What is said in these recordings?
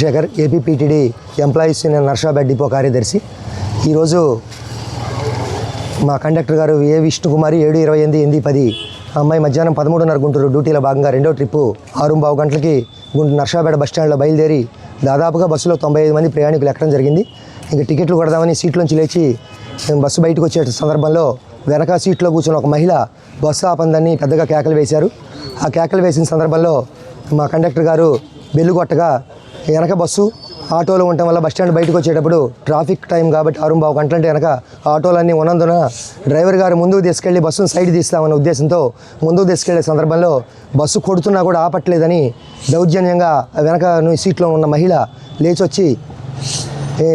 Shekhar APPTD employees union Narsapet depot కార్యదర్శి. ఈరోజు మా కండక్టర్ గారు ఏ విష్ణుకుమారి ఏడు ఇరవై ఎనిమిది ఎనిమిది పది అమ్మాయి మధ్యాహ్నం పదమూడున్నర గుంటూరు డ్యూటీలో భాగంగా రెండో ట్రిప్పు ఆరు బావు గంటలకి గుంటూరు నర్సాపేట బస్ స్టాండ్లో బయలుదేరి దాదాపుగా బస్సులో తొంభై ఐదు మంది ప్రయాణికులు ఎక్కడం జరిగింది. ఇంకా టికెట్లు కొడదామని సీట్లోంచి లేచి బస్సు బయటకు వచ్చే సందర్భంలో వెనక సీట్లో కూర్చున్న ఒక మహిళ బస్సు ఆపందని పెద్దగా కేకలు వేశారు. ఆ కేకలు వేసిన సందర్భంలో మా కండక్టర్ గారు బెల్లు కొట్టగా వెనక బస్సు ఆటోలు ఉండటం వల్ల బస్ స్టాండ్ బయటకు వచ్చేటప్పుడు ట్రాఫిక్ టైం కాబట్టి ఆరు బావు గంటలంటే వెనక ఆటోలన్నీ ఉన్నందున డ్రైవర్ గారు ముందుకు తీసుకెళ్ళి బస్సును సైడ్ తీస్తామన్న ఉద్దేశంతో ముందుకు తీసుకెళ్ళే సందర్భంలో బస్సు కొడుతున్నా కూడా ఆపట్లేదని దౌర్జన్యంగా వెనక ను- సీట్లో ఉన్న మహిళ లేచొచ్చి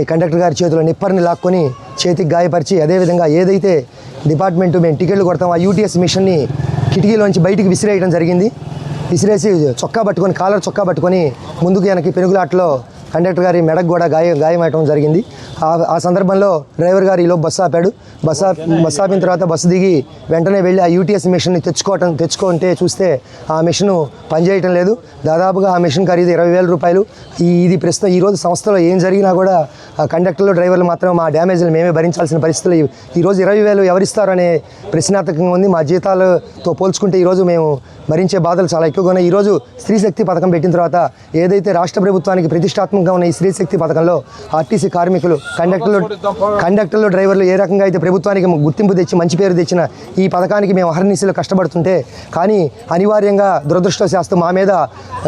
కండక్టర్ గారి చేతిలో నిప్పర్ని లాక్కొని చేతికి గాయపరిచి అదేవిధంగా ఏదైతే డిపార్ట్మెంట్ మేము టికెట్లు కొడతాం ఆ యూటీఎస్ మిషన్ని కిటికీలోంచి బయటికి విసిరేయడం జరిగింది. విసిరేసి చొక్కా పట్టుకొని కాలర్ చొక్కా పట్టుకొని ముందుకు వెనక్కి పెనుగులాటలో కండక్టర్ గారి మెడకు కూడా గాయం గాయమవటం జరిగింది. ఆ సందర్భంలో డ్రైవర్ గారు ఈలో బస్సు ఆపాడు. బస్సు బస్సు ఆపిన తర్వాత బస్సు దిగి వెంటనే వెళ్ళి ఆ యూటీఎస్ మిషన్ని తెచ్చుకోవటం తెచ్చుకుంటే చూస్తే ఆ మిషన్ పనిచేయటం లేదు. దాదాపుగా ఆ మిషన్ ఖరీదు ఇరవై వేల రూపాయలు. ఈ ఇది ప్రస్తుతం ఈరోజు సంస్థలో ఏం జరిగినా కూడా ఆ కండక్టర్లు డ్రైవర్లు మాత్రం మా డ్యామేజ్లు మేమే భరించాల్సిన పరిస్థితులు. ఈ- ఈరోజు ఇరవై వేలు ఎవరిస్తారు అనే ప్రశ్నార్థకంగా ఉంది. మా జీతాలతో పోల్చుకుంటే ఈరోజు మేము భరించే బాధలు చాలా ఎక్కువగా ఉన్నాయి. ఈరోజు స్త్రీ శక్తి పథకం పెట్టిన తర్వాత ఏదైతే రాష్ట్ర ప్రభుత్వానికి ప్రతిష్టాత్మకంగా ఉన్న ఈ స్త్రీ శక్తి పథకంలో ఆర్టీసీ కార్మికులు కండక్టర్లు కండక్టర్లు డ్రైవర్లు ఏ రకంగా అయితే ప్రభుత్వానికి గుర్తింపు తెచ్చి మంచి పేరు తెచ్చిన ఈ పథకానికి మేము అహర్నిశలు కష్టపడుతుంటే కానీ అనివార్యంగా దురదృష్టవశాస్తు మా మీద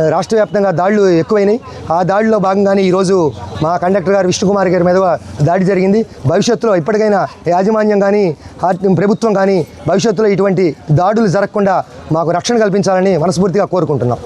రాష్ట్ర వ్యాప్తంగా దాడులు ఎక్కువైనాయి. ఆ దాడిలో భాగంగానే ఈరోజు మా కండక్టర్ గారు విష్ణుకుమార్ గారి మీద దాడి జరిగింది. భవిష్యత్తులో ఇప్పటికైనా యాజమాన్యం కానీ ఆర్- ప్రభుత్వం కానీ భవిష్యత్తులో ఇటువంటి దాడులు జరగకుండా మాకు రక్షణ కల్పించాలని మనస్ఫూర్తిగా కోరుకుంటున్నాం.